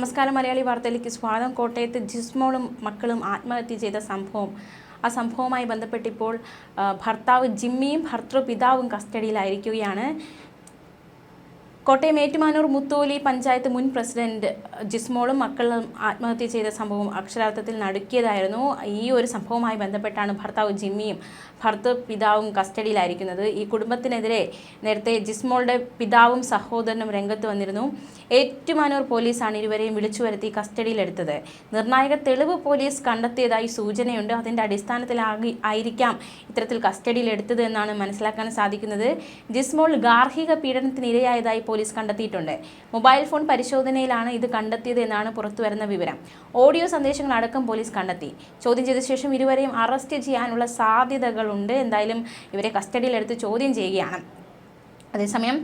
നമസ്കാരം മലയാളി വാർത്തയിലേക്ക് സ്വാഗതം. കോട്ടയത്ത് ജിസ്മോളും മക്കളും ആത്മഹത്യ ചെയ്ത സംഭവം. ആ സംഭവവുമായി ബന്ധപ്പെട്ടിപ്പോൾ ഭർത്താവ് ജിമ്മിയും ഭർത്തൃപിതാവും കസ്റ്റഡിയിലായിരിക്കുകയാണ്. കോട്ടയം ഏറ്റുമാനൂർ മുത്തോലി പഞ്ചായത്ത് മുൻ പ്രസിഡന്റ് ജിസ്മോളും മക്കളും ആത്മഹത്യ ചെയ്ത സംഭവം അക്ഷരാർത്ഥത്തിൽ നടുക്കിയതായിരുന്നു. ഈ ഒരു സംഭവവുമായി ബന്ധപ്പെട്ടാണ് ഭർത്താവ് ജിമ്മിയും ഭർത്തൃ പിതാവും കസ്റ്റഡിയിലായിരിക്കുന്നത്. ഈ കുടുംബത്തിനെതിരെ നേരത്തെ ജിസ്മോളുടെ പിതാവും സഹോദരനും രംഗത്ത് വന്നിരുന്നു. ഏറ്റുമാനൂർ പോലീസാണ് ഇരുവരെയും വിളിച്ചു വരുത്തി കസ്റ്റഡിയിലെടുത്തത്. നിർണായക തെളിവ് പോലീസ് കണ്ടെത്തിയതായി സൂചനയുണ്ട്. അതിന്റെ അടിസ്ഥാനത്തിലാകി ആയിരിക്കാം ഇത്തരത്തിൽ കസ്റ്റഡിയിലെടുത്തത് എന്നാണ് മനസ്സിലാക്കാൻ സാധിക്കുന്നത്. ജിസ്മോൾ ഗാർഹിക പീഡനത്തിന് ഇരയായതായി പോലീസ് കണ്ടെത്തിയിട്ടുണ്ട്. മൊബൈൽ ഫോൺ പരിശോധനയിലാണ് ഇത് കണ്ടെത്തിയത് എന്നാണ് പുറത്തുവരുന്ന വിവരം. ഓഡിയോ സന്ദേശങ്ങൾ അടക്കം പോലീസ് കണ്ടെത്തി. ചോദ്യം ചെയ്ത ശേഷം ഇരുവരെയും അറസ്റ്റ് ചെയ്യാനുള്ള സാധ്യതകളുണ്ട്. എന്തായാലും ഇവരെ കസ്റ്റഡിയിലെടുത്ത് ചോദ്യം ചെയ്യുകയാണ്. അതേസമയം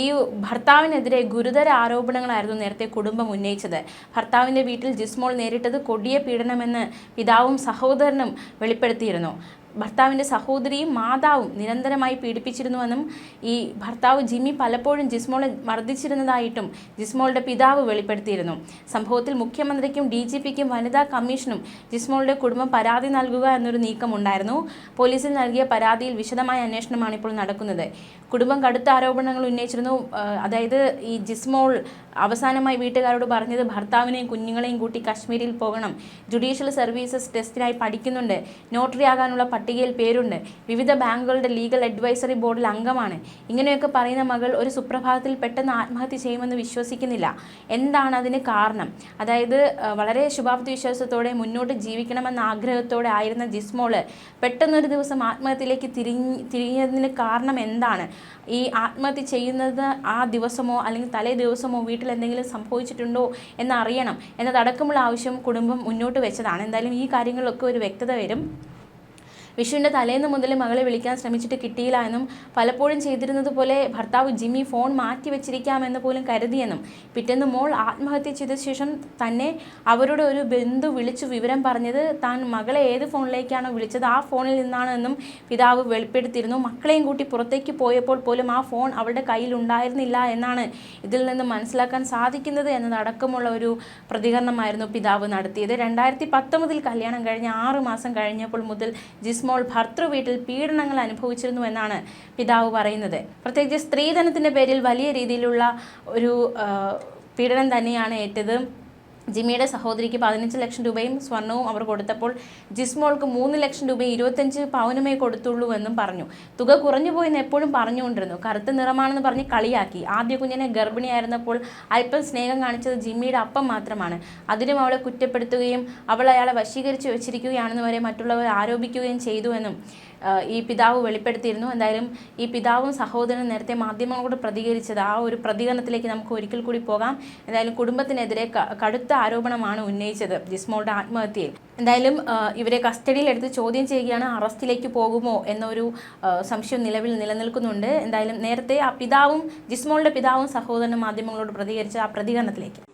ഈ ഭർത്താവിനെതിരെ ഗുരുതര ആരോപണങ്ങളായിരുന്നു നേരത്തെ കുടുംബം ഉന്നയിച്ചത്. ഭർത്താവിന്റെ വീട്ടിൽ ജിസ്മോൾ നേരിട്ടത് കൊടിയ പീഡനമെന്ന് പിതാവും സഹോദരനും വെളിപ്പെടുത്തിയിരുന്നു. ഭർത്താവിന്റെ സഹോദരിയും മാതാവും നിരന്തരമായി പീഡിപ്പിച്ചിരുന്നുവെന്നും ഈ ഭർത്താവ് ജിമ്മി പലപ്പോഴും ജിസ്മോളെ മർദ്ദിച്ചിരുന്നതായിട്ടും ജിസ്മോളുടെ പിതാവ് വെളിപ്പെടുത്തിയിരുന്നു. സംഭവത്തിൽ മുഖ്യമന്ത്രിക്കും ഡി ജി പിക്കും വനിതാ കമ്മീഷനും ജിസ്മോളുടെ കുടുംബം പരാതി നൽകുക എന്നൊരു നീക്കമുണ്ടായിരുന്നു. പോലീസിൽ നൽകിയ പരാതിയിൽ വിശദമായ അന്വേഷണമാണ് ഇപ്പോൾ നടക്കുന്നത്. കുടുംബം കടുത്ത ആരോപണങ്ങൾ ഉന്നയിച്ചിരുന്നു. അതായത് ഈ ജിസ്മോൾ അവസാനമായി വീട്ടുകാരോട് പറഞ്ഞത് ഭർത്താവിനെയും കുഞ്ഞുങ്ങളെയും കൂട്ടി കാശ്മീരിൽ പോകണം. ജുഡീഷ്യൽ സർവീസസ് ടെസ്റ്റിനായി പഠിക്കുന്നുണ്ട്. നോട്ടറി ആകാനുള്ള പട്ടികയിൽ പേരുണ്ട്. വിവിധ ബാങ്കുകളുടെ ലീഗൽ അഡ്വൈസറി ബോർഡിൽ അംഗമാണ്. ഇങ്ങനെയൊക്കെ പറയുന്ന മകൾ ഒരു സുപ്രഭാതത്തിൽ പെട്ടെന്ന് ആത്മഹത്യ ചെയ്യുമെന്ന് വിശ്വസിക്കുന്നില്ല. എന്താണ് അതിന് കാരണം? അതായത് വളരെ ശുഭാപ്തി വിശ്വാസത്തോടെ മുന്നോട്ട് ജീവിക്കണമെന്ന ആഗ്രഹത്തോടെ ആയിരുന്ന ജിസ്മോൾ പെട്ടെന്നൊരു ദിവസം ആത്മഹത്യയിലേക്ക് തിരിഞ്ഞ് തിരിഞ്ഞതിന് കാരണം എന്താണ്? ഈ ആത്മഹത്യ ചെയ്യുന്നത് ആ ദിവസമോ അല്ലെങ്കിൽ തലേ ദിവസമോ വീട്ടിൽ എന്തെങ്കിലും സംഭവിച്ചിട്ടുണ്ടോ എന്നറിയണം. എന്നതടക്കമുള്ള ആവശ്യം കുടുംബം മുന്നോട്ട് വെച്ചതാണ്. എന്തായാലും ഈ കാര്യങ്ങളിലൊക്കെ ഒരു വ്യക്തത വരും. വിഷുവിന്റെ തലേന്ന് മുതൽ മകളെ വിളിക്കാൻ ശ്രമിച്ചിട്ട് കിട്ടിയില്ല എന്നും പലപ്പോഴും ചെയ്തിരുന്നത് പോലെ ഭർത്താവ് ജിമ്മി ഫോൺ മാറ്റി വെച്ചിരിക്കാമെന്ന് പോലും കരുതിയെന്നും പിറ്റേന്ന് മോൾ ആത്മഹത്യ ചെയ്ത ശേഷം തന്നെ അവരുടെ ഒരു ബന്ധു വിളിച്ചു വിവരം പറഞ്ഞത് താൻ മകളെ ഏത് ഫോണിലേക്കാണോ വിളിച്ചത് ആ ഫോണിൽ നിന്നാണ് എന്നും പിതാവ് വെളിപ്പെടുത്തിയിരുന്നു. മക്കളെയും കൂട്ടി പുറത്തേക്ക് പോയപ്പോൾ പോലും ആ ഫോൺ അവളുടെ കയ്യിൽ ഉണ്ടായിരുന്നില്ല എന്നാണ് ഇതിൽ നിന്ന് മനസ്സിലാക്കാൻ സാധിക്കുന്നത് എന്നതടക്കമുള്ള ഒരു പ്രതികരണമായിരുന്നു പിതാവ് നടത്തിയത്. രണ്ടായിരത്തി പത്തൊമ്പതിൽ കല്യാണം കഴിഞ്ഞ് ആറ് മാസം കഴിഞ്ഞപ്പോൾ മുതൽ ജിസ്മോൾ ഭർത്തൃ വീട്ടിൽ പീഡനങ്ങൾ അനുഭവിച്ചിരുന്നു എന്നാണ് പിതാവ് പറയുന്നത്. പ്രത്യേകിച്ച് സ്ത്രീധനത്തിന്റെ പേരിൽ വലിയ രീതിയിലുള്ള ഒരു പീഡനം തന്നെയാണ് ഏറ്റത്. ജിമ്മിയുടെ സഹോദരിക്ക് പതിനഞ്ച് ലക്ഷം രൂപയും സ്വർണവും അവർ കൊടുത്തപ്പോൾ ജിസ്മോൾക്ക് മൂന്ന് ലക്ഷം രൂപയും ഇരുപത്തഞ്ച് പവനുമേ കൊടുത്തുള്ളൂ എന്നും പറഞ്ഞു. തുക കുറഞ്ഞു പോയെന്ന് എപ്പോഴും പറഞ്ഞുകൊണ്ടിരുന്നു. കറുത്ത നിറമാണെന്ന് പറഞ്ഞ് കളിയാക്കി. ആദ്യ കുഞ്ഞിനെ ഗർഭിണിയായിരുന്നപ്പോൾ അല്പം സ്നേഹം കാണിച്ചത് ജിമ്മിയുടെ അപ്പം മാത്രമാണ്. അതിനും അവളെ കുറ്റപ്പെടുത്തുകയും അവൾ അയാളെ വശീകരിച്ച് വെച്ചിരിക്കുകയാണെന്ന് വരെ മറ്റുള്ളവർ ആരോപിക്കുകയും ചെയ്തു എന്നും ആ, ഈ പിതാവ് വെളിപ്പെടുത്തിയിരുന്നു. എന്തായാലും ഈ പിതാവും സഹോദരനും നേരത്തെ മാധ്യമങ്ങളോട് പ്രതികരിച്ചത് ആ ഒരു പ്രതികരണത്തിലേക്ക് നമുക്ക് ഒരിക്കൽ കൂടി പോകാം. എന്തായാലും കുടുംബത്തിനെതിരെ കടുത്ത ആരോപണമാണ് ഉന്നയിച്ചത് ജിസ്മോളുടെ ആത്മഹത്യയിൽ. എന്തായാലും ഇവരെ കസ്റ്റഡിയിലെടുത്ത് ചോദ്യം ചെയ്യുകയാണ്. അറസ്റ്റിലേക്ക് പോകുമോ എന്നൊരു സംശയം നിലവിൽ നിലനിൽക്കുന്നുണ്ട്. എന്തായാലും നേരത്തെ ആ പിതാവും ജിസ്മോളുടെ പിതാവും സഹോദരനും മാധ്യമങ്ങളോട് പ്രതികരിച്ച ആ പ്രതികരണത്തിലേക്ക്.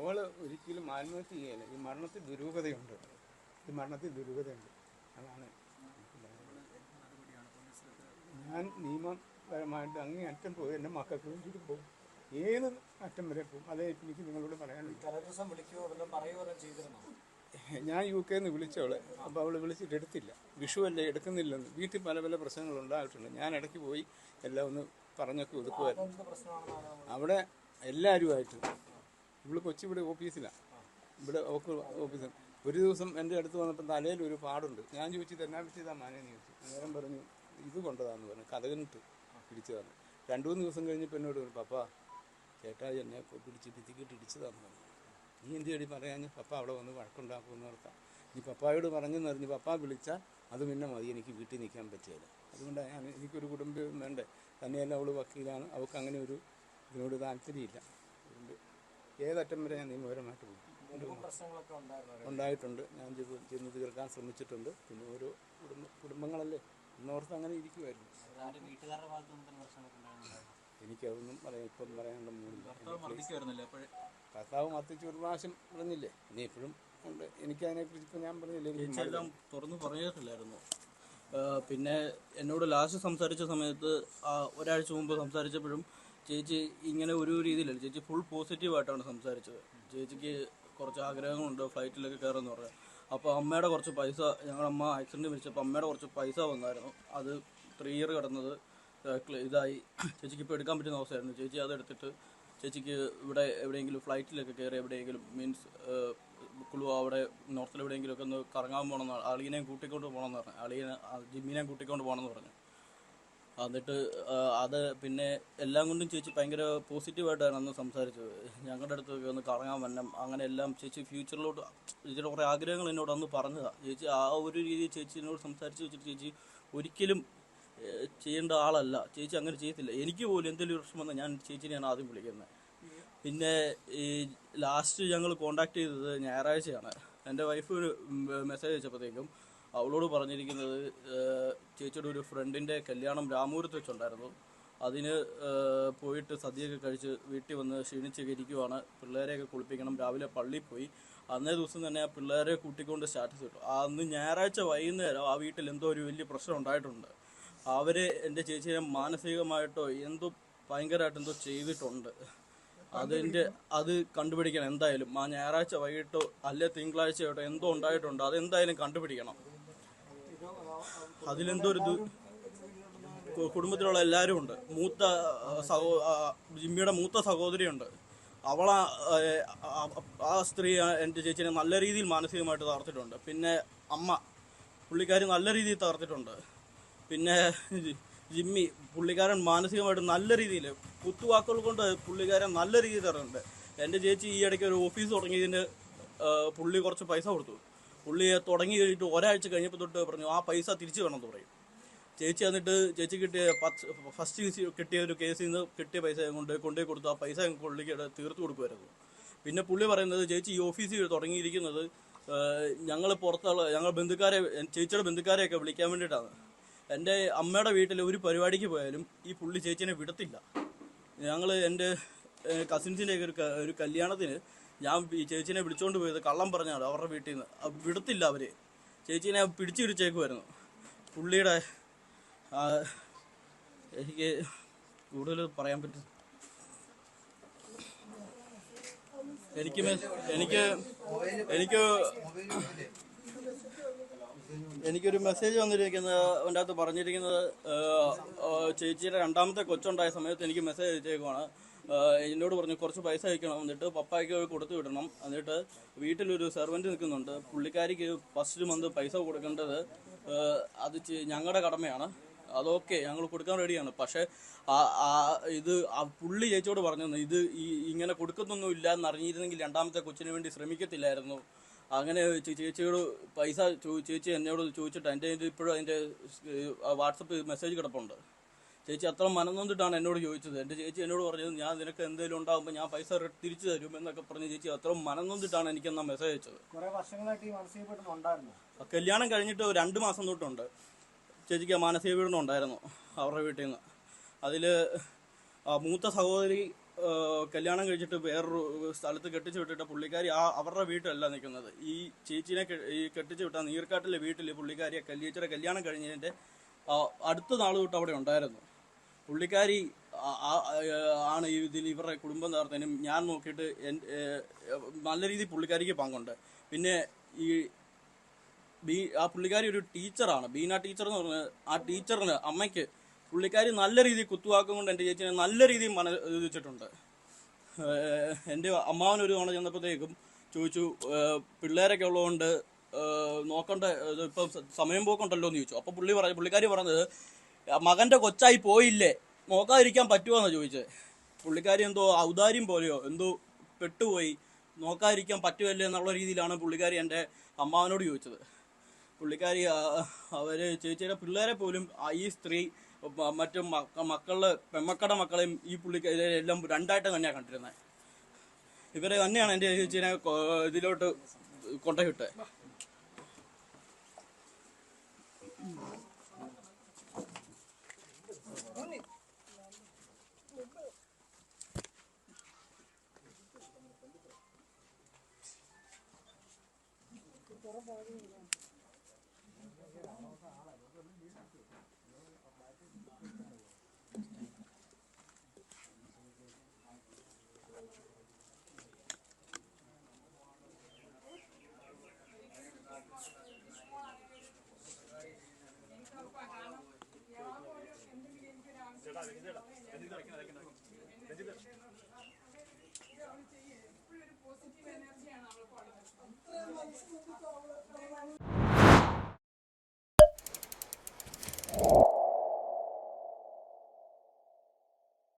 അവൾ ഒരിക്കലും ആത്മഹത്യ ചെയ്യല ഈ മരണത്തിൽ ദുരൂഹതയുണ്ട്. ഈ മരണത്തിൽ ദുരൂഹതയുണ്ട്. അതാണ് ഞാൻ നിയമപരമായിട്ട് അങ്ങേ അറ്റം പോയി എന്റെ മക്കൾക്ക് വേണ്ടിയിട്ട് പോകും. ഏത് അറ്റം വരെ പോകും? അതേ എനിക്ക് നിങ്ങളോട് പറയാനുള്ളൂ. ഞാൻ യു കെയിൽ നിന്ന് വിളിച്ചവളെ. അപ്പോൾ അവൾ വിളിച്ചിട്ട് എടുത്തില്ല. വിഷു അല്ലേ എടുക്കുന്നില്ലെന്ന്. വീട്ടിൽ പല പല പ്രശ്നങ്ങൾ ഉണ്ടായിട്ടുണ്ട്. ഞാൻ ഇടയ്ക്ക് പോയി എല്ലാം ഒന്ന് പറഞ്ഞൊക്കെ ഒതുക്കുമായിരുന്നു അവിടെ എല്ലാവരുമായിട്ട് ഇവിടെ കൊച്ചി ഇവിടെ ഓഫീസിലാണ് ഇവിടെ ഓഫീസ്. ഓഫീസിൽ ഒരു ദിവസം എന്റെ അടുത്ത് വന്നപ്പോൾ തലയിൽ ഒരു പാടുണ്ട്. ഞാൻ ചോദിച്ചു എന്നാ പറ്റിയതാ മാനേന്ന് ചോദിച്ചു. അന്നേരം പറഞ്ഞു ഇത് കൊണ്ടതാന്ന് പറഞ്ഞു. കഥകനിട്ട് പിടിച്ചതാണ്. രണ്ടു മൂന്ന് ദിവസം കഴിഞ്ഞപ്പോൾ എന്നോട് പറഞ്ഞു പപ്പ ചേട്ടാ എന്നെ പിടിച്ച് ഭിത്തിക്കിട്ട് ഇടിച്ചതാന്ന് പറഞ്ഞു. നീ എന്ത് ചെടി പറയാഞ്ഞ് പപ്പ അവിടെ വന്ന് വഴക്കുണ്ടാക്കുമെന്ന് ഓർത്താം. നീ പപ്പായോട് പറഞ്ഞെന്ന് അറിഞ്ഞ് പപ്പ വിളിച്ചാൽ അത് പിന്നെ മതി. എനിക്ക് വീട്ടിൽ നിൽക്കാൻ പറ്റില്ല. അതുകൊണ്ട് ഞാൻ എനിക്കൊരു കുടുംബം വേണ്ടേ? തന്നെയല്ല അവൾ വക്കീലാണ്. അവൾക്ക് അങ്ങനെ ഒരു ഇതിനോട് താല്പര്യമില്ല. ഏതറ്റം വരെ ഞാൻ നിയമപരമായിട്ട് പോകും. ഉണ്ടായിട്ടുണ്ട്. ഞാൻ ചെന്ന് തീർക്കാൻ ശ്രമിച്ചിട്ടുണ്ട്. പിന്നെ ഓരോ കുടുംബ കുടുംബങ്ങളല്ലേ? ഇന്നോർത്ത് അങ്ങനെ ഇരിക്കുമായിരുന്നു എനിക്കതൊന്നും പറയാം ഇപ്പം പറയാനുള്ള മൂടില്ല കർത്താവ് മർദ്ദിച്ച് ഒരു പ്രാവശ്യം പറഞ്ഞില്ലേ? ഇനി ഇപ്പോഴും ഉണ്ട്. എനിക്കതിനെക്കുറിച്ച് ഇപ്പം ഞാൻ പറഞ്ഞില്ലേ? എല്ലാം തുറന്നു പറഞ്ഞിട്ടില്ലായിരുന്നു പിന്നെ എന്നോട് ലാസ്റ്റ് സംസാരിച്ച സമയത്ത് ഒരാഴ്ച മുമ്പ് സംസാരിച്ചപ്പോഴും ചേച്ചി ഇങ്ങനെ ഒരു രീതിയിലല്ല ചേച്ചി ഫുൾ പോസിറ്റീവായിട്ടാണ് സംസാരിച്ചത്. ചേച്ചിക്ക് കുറച്ച് ആഗ്രഹങ്ങളുണ്ട് ഫ്ലൈറ്റിലൊക്കെ കയറുമെന്ന് പറയാം അപ്പോൾ അമ്മയുടെ കുറച്ച് പൈസ ഞങ്ങളുടെ അമ്മ ആക്സിഡന്റ് മരിച്ചപ്പോൾ അമ്മയുടെ കുറച്ച് പൈസ വന്നായിരുന്നു. അത് ത്രീ ഇയർ കിടന്നത് ഇതായി. ചേച്ചിക്ക് ഇപ്പോൾ എടുക്കാൻ പറ്റുന്ന അവസ്ഥയായിരുന്നു. ചേച്ചി അതെടുത്തിട്ട് ചേച്ചിക്ക് ഇവിടെ എവിടെയെങ്കിലും ഫ്ലൈറ്റിലൊക്കെ കയറി എവിടെയെങ്കിലും മീൻസ് കുളു അവിടെ നോർത്തിൽ എവിടെയെങ്കിലും ഒക്കെ ഒന്ന് കറങ്ങാൻ പോകണമെന്ന് അളിയനെയും കൂട്ടിക്കൊണ്ട് പോകണമെന്ന് പറഞ്ഞു അളിയനെ ജിമ്മിനെയും കൂട്ടിക്കൊണ്ട് പോകണമെന്ന് പറഞ്ഞു. എന്നിട്ട് അത് പിന്നെ എല്ലാം കൊണ്ടും ചേച്ചി ഭയങ്കര പോസിറ്റീവായിട്ടാണ് അന്ന് സംസാരിച്ചത്. ഞങ്ങളുടെ അടുത്ത് ഒന്ന് കറങ്ങാൻ വരണം അങ്ങനെ എല്ലാം ചേച്ചി ഫ്യൂച്ചറിലോട്ട് ചേച്ചിയുടെ കുറേ ആഗ്രഹങ്ങൾ എന്നോട് അന്ന് പറഞ്ഞതാണ് ചേച്ചി ആ ഒരു രീതിയിൽ ചേച്ചി എന്നോട് സംസാരിച്ച് വെച്ചിട്ട് ചേച്ചി ഒരിക്കലും ചെയ്യേണ്ട ആളല്ല. ചേച്ചി അങ്ങനെ ചെയ്യത്തില്ല. എനിക്ക് പോലും എന്തെങ്കിലും പ്രശ്നം വന്നാൽ ഞാൻ ചേച്ചിനെയാണ് ആദ്യം വിളിക്കുന്നത് പിന്നെ ഈ ലാസ്റ്റ് ഞങ്ങൾ കോണ്ടാക്ട് ചെയ്തത് ഞായറാഴ്ചയാണ്. എന്റെ വൈഫ് ഒരു മെസ്സേജ് അയച്ചപ്പോഴത്തേക്കും അവളോട് പറഞ്ഞിരിക്കുന്നത് ചേച്ചിയുടെ ഒരു ഫ്രണ്ടിന്റെ കല്യാണം രാമൂരത്ത് വെച്ചുണ്ടായിരുന്നു. അതിന് പോയിട്ട് സദ്യയൊക്കെ കഴിച്ച് വീട്ടിൽ വന്ന് ക്ഷീണിച്ചൊക്കെ ഇരിക്കുവാണ്. പിള്ളേരെയൊക്കെ കുളിപ്പിക്കണം. രാവിലെ പള്ളിയിൽ പോയി. അന്നേ ദിവസം തന്നെ ആ പിള്ളേരെ കൂട്ടിക്കൊണ്ട് സ്റ്റാറ്റസ് ഇട്ടു. അന്ന് ഞായറാഴ്ച വൈകുന്നേരം ആ വീട്ടിൽ എന്തോ ഒരു വലിയ പ്രശ്നം ഉണ്ടായിട്ടുണ്ട്. അവർ എന്റെ ചേച്ചിയെ മാനസികമായിട്ടോ എന്തോ ഭയങ്കരമായിട്ട് എന്തോ ചെയ്തിട്ടുണ്ട്. അതിന്റെ അത് കണ്ടുപിടിക്കണം എന്തായാലും. ആ ഞായറാഴ്ച വൈകിട്ടോ അല്ലെ തിങ്കളാഴ്ചയോട്ടോ എന്തോ ഉണ്ടായിട്ടുണ്ട്. അത് എന്തായാലും കണ്ടുപിടിക്കണം. അതിലെന്തോ ഒരു കുടുംബത്തിലുള്ള എല്ലാവരും ഉണ്ട്. മൂത്ത സഹോ ജിമ്മിയുടെ മൂത്ത സഹോദരിയുണ്ട്. അവളാ ആ, ആ സ്ത്രീ എന്റെ ചേച്ചിനെ നല്ല രീതിയിൽ മാനസികമായിട്ട് തകർത്തിട്ടുണ്ട്. പിന്നെ അമ്മ പുള്ളിക്കാരി നല്ല രീതിയിൽ തകർത്തിട്ടുണ്ട്. പിന്നെ ജിമ്മി പുള്ളിക്കാരൻ മാനസികമായിട്ട് നല്ല രീതിയിൽ കുത്തുവാക്കുകൾ കൊണ്ട് പുള്ളിക്കാരൻ നല്ല രീതിയിൽ തരുന്നുണ്ട് എന്റെ ചേച്ചി ഈ ഇടയ്ക്ക് ഒരു ഓഫീസ് തുടങ്ങിയതിന് പുള്ളി കുറച്ച് പൈസ കൊടുത്തു. പുള്ളിയെ തുടങ്ങി കഴിഞ്ഞിട്ട് ഒരാഴ്ച കഴിഞ്ഞപ്പോൾ തൊട്ട് പറഞ്ഞു ആ പൈസ തിരിച്ചു വേണമെന്ന് പറയും. ചേച്ചി എന്നിട്ട് ചേച്ചി കിട്ടിയ ഫസ്റ്റ് കിട്ടിയ ഒരു കേസിൽ നിന്ന് കിട്ടിയ പൈസ കൊണ്ട് കൊണ്ടുപോയി കൊടുത്തു. ആ പൈസ പുള്ളിക്ക് തീർത്തു കൊടുക്കുമായിരുന്നു. പിന്നെ പുള്ളി പറയുന്നത് ചേച്ചി ഈ ഓഫീസിൽ തുടങ്ങിയിരിക്കുന്നത് ഞങ്ങൾ പുറത്തുള്ള ഞങ്ങൾ ബന്ധുക്കാരെ ചേച്ചിയുടെ ബന്ധുക്കാരെയൊക്കെ വിളിക്കാൻ വേണ്ടിയിട്ടാണ്. എന്റെ അമ്മയുടെ വീട്ടിൽ ഒരു പരിപാടിക്ക് പോയാലും ഈ പുള്ളി ചേച്ചീനെ വിടത്തില്ല. ഞങ്ങൾ എന്റെ കസിൻസിന്റെയൊക്കെ ഒരു ഒരു കല്യാണത്തിന് ഞാൻ ചേച്ചീനെ വിളിച്ചോണ്ട് പോയത് കള്ളം പറഞ്ഞാണ് അവരുടെ വീട്ടിൽ നിന്ന്. വിടത്തില്ല അവർ. ചേച്ചീനെ പിടിച്ചു പിടിച്ചേക്കുമായിരുന്നു പുള്ളിയുടെ എനിക്ക് കൂടുതൽ പറയാൻ പറ്റും. എനിക്ക് എനിക്ക് എനിക്ക് എനിക്കൊരു മെസ്സേജ് വന്നിരിക്കുന്നത് അതിന്റെ അകത്ത് പറഞ്ഞിരിക്കുന്നത് ചേച്ചിയുടെ രണ്ടാമത്തെ കൊച്ചുണ്ടായ സമയത്ത് എനിക്ക് മെസ്സേജ് അയച്ചേക്കുവാണ്. എന്നോട് പറഞ്ഞു കുറച്ച് പൈസ അയക്കണം. എന്നിട്ട് പപ്പായ്ക്ക് കൊടുത്തു വിടണം. എന്നിട്ട് വീട്ടിലൊരു സെർവന്റ് നിൽക്കുന്നുണ്ട്. പുള്ളിക്കാരിക്ക് ഫസ്റ്റ് മന്ത് പൈസ കൊടുക്കേണ്ടത് അത് ഞങ്ങളുടെ കടമയാണ്. അതൊക്കെ ഞങ്ങൾ കൊടുക്കാൻ റെഡിയാണ് പക്ഷേ ഇത് പുള്ളി ചേച്ചിയോട് പറഞ്ഞു ഇത് ഈ ഇങ്ങനെ കൊടുക്കുന്നൊന്നും ഇല്ല എന്നറിഞ്ഞിരുന്നെങ്കിൽ രണ്ടാമത്തെ കൊച്ചിന് വേണ്ടി ശ്രമിക്കത്തില്ലായിരുന്നു. അങ്ങനെ ചേച്ചിയോട് പൈസ ചേച്ചി എന്നോട് ചോദിച്ചിട്ട് എന്റെ ഇപ്പോഴും അതിന്റെ വാട്സപ്പ് മെസ്സേജ് കിടപ്പുണ്ട്. ചേച്ചി അത്ര മനംനൊന്നിട്ടാണ് എന്നോട് ചോദിച്ചത്. എന്റെ ചേച്ചി എന്നോട് പറഞ്ഞത് ഞാൻ നിനക്ക് എന്തെങ്കിലും ഉണ്ടാകുമ്പോൾ ഞാൻ പൈസ തിരിച്ചു തരും എന്നൊക്കെ പറഞ്ഞ് ചേച്ചി അത്ര മനംനൊന്നിട്ടാണ് എനിക്ക് എന്നാ മെസ്സേജ് അയച്ചത്. കുറെ വർഷങ്ങളായിട്ട് ഈ മാനസിക പീഡനം ഉണ്ടായിരുന്നു കല്യാണം കഴിഞ്ഞിട്ട് രണ്ട് മാസം തൊട്ടുണ്ട്. ചേച്ചിക്ക് മാനസിക പീഡനം ഉണ്ടായിരുന്നു അവരുടെ വീട്ടിൽ നിന്ന് അതിൽ മൂത്ത സഹോദരി കല്യാണം കഴിച്ചിട്ട് വേറൊരു സ്ഥലത്ത് കെട്ടിച്ചു വിട്ടിട്ട് പുള്ളിക്കാരി ആ അവരുടെ വീട്ടിലല്ല നിൽക്കുന്നത് ഈ ചേച്ചിനെ ഈ കെട്ടിച്ചു വിട്ട നീർക്കാട്ടിലെ വീട്ടിൽ പുള്ളിക്കാരിയെ കല്യാച്ചിയുടെ കല്യാണം കഴിഞ്ഞതിന്റെ അടുത്ത നാൾ തൊട്ട് അവിടെ ഉണ്ടായിരുന്നു. പുള്ളിക്കാരി ആണ് ഇതിൽ ഇവരുടെ കുടുംബം തകർത്തതിനും ഞാൻ നോക്കിയിട്ട് നല്ല രീതിയിൽ പുള്ളിക്കാരിക്ക് പങ്കുണ്ട്. പിന്നെ ഈ ബി ആ പുള്ളിക്കാരി ഒരു ടീച്ചറാണ്. ബീന ടീച്ചർ എന്ന് പറഞ്ഞ ആ ടീച്ചറിന് അമ്മയ്ക്ക് പുള്ളിക്കാരി നല്ല രീതിയിൽ കുത്തുവാക്കും കൊണ്ട് എന്റെ ചേച്ചിനെ നല്ല രീതിയിൽ മന ഇതിച്ചിട്ടുണ്ട്. എന്റെ അമ്മാവൻ ഒരു തവണ ചെന്നപ്പോഴത്തേക്കും ചോദിച്ചു പിള്ളേരൊക്കെ ഉള്ളതുകൊണ്ട് നോക്കണ്ട ഇപ്പം സമയം പോക്കുണ്ടല്ലോ എന്ന് ചോദിച്ചു. അപ്പോൾ പുള്ളി പറഞ്ഞു പുള്ളിക്കാരി പറഞ്ഞത് മകന്റെ കൊച്ചായി പോയില്ലേ? നോക്കാതിരിക്കാൻ പറ്റുമോ എന്നാണ് ചോദിച്ചത്. പുള്ളിക്കാരി എന്തോ ഔദാര്യം പോലെയോ എന്തോ പെട്ടുപോയി. നോക്കാതിരിക്കാൻ പറ്റുമല്ലേ എന്നുള്ള രീതിയിലാണ് പുള്ളിക്കാരി എന്റെ അമ്മാവനോട് ചോദിച്ചത്. പുള്ളിക്കാരി അവർ ചേച്ചിയുടെ പിള്ളേരെ പോലും ഈ സ്ത്രീ മറ്റു മക്ക- മക്കളുടെ പെമ്മക്കട മക്കളെയും ഈ പുള്ളിക്കാരി എല്ലാം രണ്ടായിട്ട് തന്നെയാണ് കണ്ടിരുന്നത് ഇവരെ തന്നെയാണ് എന്റെ ചേച്ചീനെ ഇതിലോട്ട് കൊണ്ടുപോയിട്ട് menit. Terima kasih.